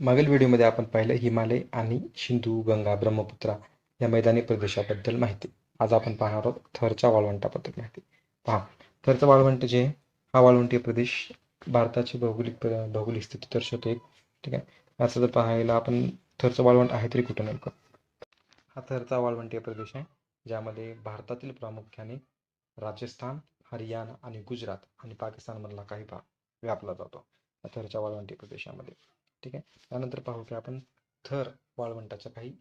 मागील व्हिडिओमध्ये आपण पाहिलं हिमालय आणि सिंधू गंगा ब्रह्मपुत्रा या मैदानी प्रदेशाबद्दल माहिती. आज आपण पाहणार आहोत थरच्या वाळवंटाबद्दल माहिती. पहा थरचा वाळवंट जे आहे, हा वाळवंटीय प्रदेश भारताची भौगोलिक प्र- भौगोलिक स्थिती दर्शवतो एक. ठीक आहे? असं जर पाहायला आपण थरचं वाळवंट आहे तरी कुठं नेमकं? हा थरचा वाळवंटीय प्रदेश आहे ज्यामध्ये भारतातील प्रामुख्याने राजस्थान हरियाणा आणि गुजरात आणि पाकिस्तानमधला काही भाग व्यापला जातो. थरच्या वाळवंटीय प्रदेशामध्ये. ठीक आहे? त्यानंतर पाहू की आपण थर वाळवंटाच्या काही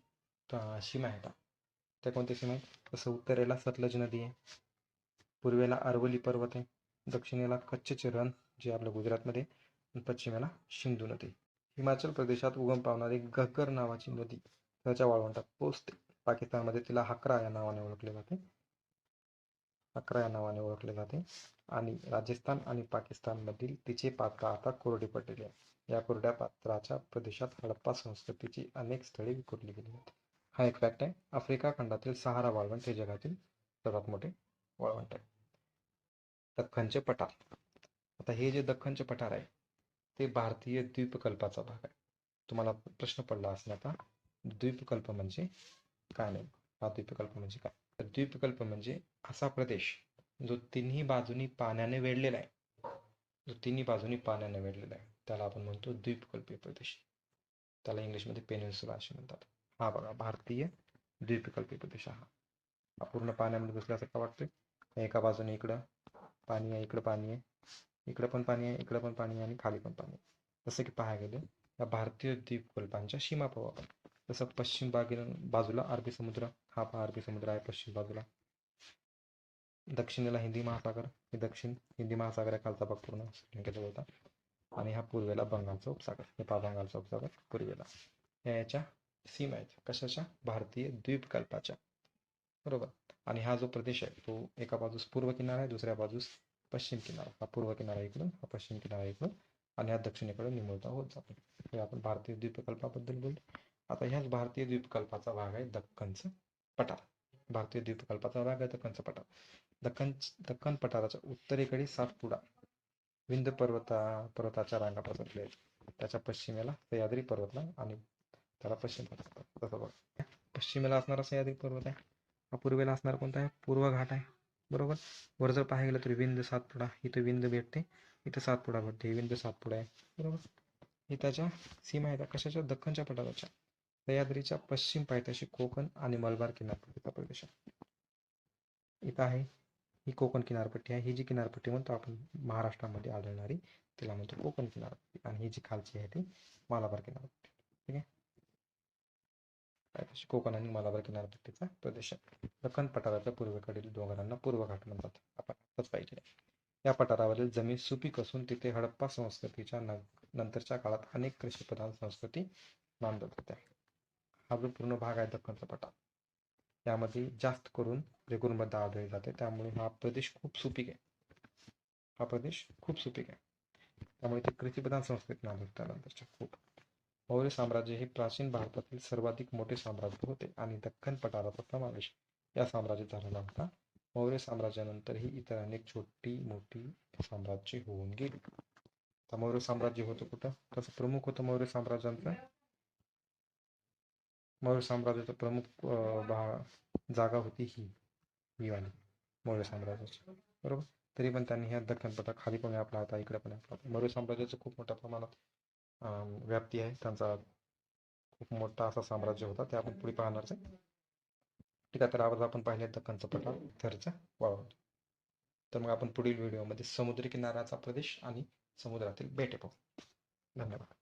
सीमा आहेत. त्या कोणत्या सीमा आहेत? तसं उत्तरेला सतलज नदी आहे. पूर्वेला अरवली पर्वत आहे. दक्षिणेला कच्छचे रण जे आपलं गुजरातमध्ये पश्चिमेला सिंधू नदी हिमाचल प्रदेशात उगम पावणारी घग्गर नावाची नदी त्याच्या वाळवंटात पोचते पाकिस्तानमध्ये तिला हकरा या नावाने ओळखले जाते. अकरा या नावाने ओळखले जाते. आणि राजस्थान आणि पाकिस्तानमधील तिचे पात्र आता कोरडे पडलेले आहे या कोरड्या पात्राच्या प्रदेशात हडप्पा संस्कृतीची अनेक स्थळे विखुरली गेली आहेत. हा एक फॅक्ट आहे. आफ्रिका खंडातील सहारा वाळवंट हे जगातील सर्वात मोठे वाळवंट आहे. दख्खनचे पठार. आता हे जे दख्खनचे पठार आहे ते भारतीय द्वीपकल्पाचा भाग आहे. तुम्हाला प्रश्न पडला असण्याचा द्वीपकल्प म्हणजे काय नाही हा द्वीपकल्प म्हणजे काय? तर द्वीपकल्प म्हणजे असा प्रदेश जो तिन्ही बाजूनी पाण्याने वेढलेला आहे. जो तिन्ही बाजूनी पाण्याने वेढलेला आहे. त्याला आपण म्हणतो द्वीपकल्पीय प्रदेश. त्याला इंग्लिशमध्ये पेनिन्सुला असे म्हणतात. हा बघा भारतीय द्वीपकल्पीय प्रदेश हा. हा पूर्ण पाण्यामध्ये घुसल्यासारखा वाटतोय? एका बाजूने इकडं पाणी आहे इकडं पाणी आहे. इकडं पण पाणी आहे इकडं पण पाणी आहे आणि खाली पण पाणी आहे. जसं की पाहायला गेलं या भारतीय द्वीपकल्पांच्या सीमा पाहू आपण तसं पश्चिम बागे बाजूला अरबी समुद्र. हा पहा अरबी समुद्र आहे पश्चिम बाजूला. दक्षिणेला हिंदी महासागर हे दक्षिण हिंदी महासागराखालचा भाग पूर्ण श्रीलंकेचा होता. आणि हा पूर्वेला बंगालचा उपसागर हे पहा बंगालचा उपसागर पूर्वेला. या याच्या सीमा आहेत. कशाच्या? भारतीय द्वीपकल्पाच्या. बरोबर. आणि हा जो प्रदेश आहे तो एका बाजूस पूर्व किनारा आहे दुसऱ्या बाजूस पश्चिम किनारा. हा पूर्व किनारा इकडून हा पश्चिम किनारा इकडून. आणि हा दक्षिणेकडे निमुळता होत जातो. हे आपण भारतीय द्वीपकल्पाबद्दल बोलतो. आता ह्याच भारतीय द्वीपकल्पाचा भाग आहे दक्कनचं पठार. भारतीय द्वीपकल्पाचा भाग आहे दक्कनचा पठार. दक्कन दक्कन पठाराच्या उत्तरेकडे सातपुडा विंध्य पर्वता पर्वताच्या रांगा पसरल्या आहेत. त्याच्या पश्चिमेला सह्याद्री पर्वतला आणि त्याला पश्चिम तसं बघ. पश्चिमेला असणारा सह्याद्री पर्वत आहे. हा पूर्वेला असणारा कोणता आहे? पूर्व घाट आहे. बरोबर? वर जर पाहायला गेलं तर विंध्य सातपुडा इथं विंध्य भेटते इथं सातपुडा भेटते विंध विंध्य सातपुडा आहे. बरोबर? हे त्याच्या सीमा आहेत. कशाच्या? दख्खनच्या पठाराच्या. सह्याद्रीच्या पश्चिम पायथ्याशी कोकण आणि मलबार किनारपट्टीचा प्रदेश आहे. इथं आहे. ही कोकण किनारपट्टी आहे. ही जी किनारपट्टी म्हणतो आपण महाराष्ट्रामध्ये आढळणारी तिला म्हणतो कोकण किनारपट्टी. आणि ही जी खालची आहे ती मालाबार किनारपट्टी. ठीक आहे? कोकण आणि मालाबार किनारपट्टीचा प्रदेश आहे. दख्खन पठाराच्या पूर्वेकडील डोंगरांना पूर्व घाट म्हणतात आपण. आताच पाहिजे या पठारावरील जमीन सुपीक असून तिथे हडप्पा संस्कृतीच्या न नंतरच्या काळात अनेक कृषीप्रधान संस्कृती नांदत होत्या हा जो पूर्ण भाग आहे दख्खनचा पठार. यामध्ये जास्त करून रेगुरमध्ये आढळले जाते त्यामुळे हा प्रदेश खूप सुपीक आहे. हा प्रदेश खूप सुपीक आहे. त्यामुळे ते कृषीप्रधान संस्कृती नाव त्यानंतरच्या खूप. मौर्य साम्राज्य हे प्राचीन भारतातील सर्वाधिक मोठे साम्राज्य होते आणि दख्खन पठाराचा समावेश या साम्राज्यात झालेला होता. मौर्य साम्राज्यानंतरही इतर अनेक छोटी मोठी साम्राज्ये होऊन गेली. तर मौर्य साम्राज्य होतं कुठं? तसं प्रमुख होतं मौर्य साम्राज्यांचं. मौर्य साम्राज्याचं प्रमुख अं, भा जागा होती ही ही मौर्य साम्राज्याची. बरोबर? तरी पण त्यांनी ह्या दख्खन पठार खाली पण व्यापला होता इकडे पण व्यापला होता मौर्य साम्राज्याचं खूप मोठ्या प्रमाणात व्याप्ती आहे. त्यांचा खूप मोठा असा साम्राज्य होता. ते आपण पुढे पाहणारच आहे. ठीक आहे तर आज आपण पाहिले दख्खनचा पठार थरचा वाळवंट तर मग आपण पुढील व्हिडिओमध्ये समुद्र किनाऱ्याचा प्रदेश आणि समुद्रातील बेटे पाहू. धन्यवाद.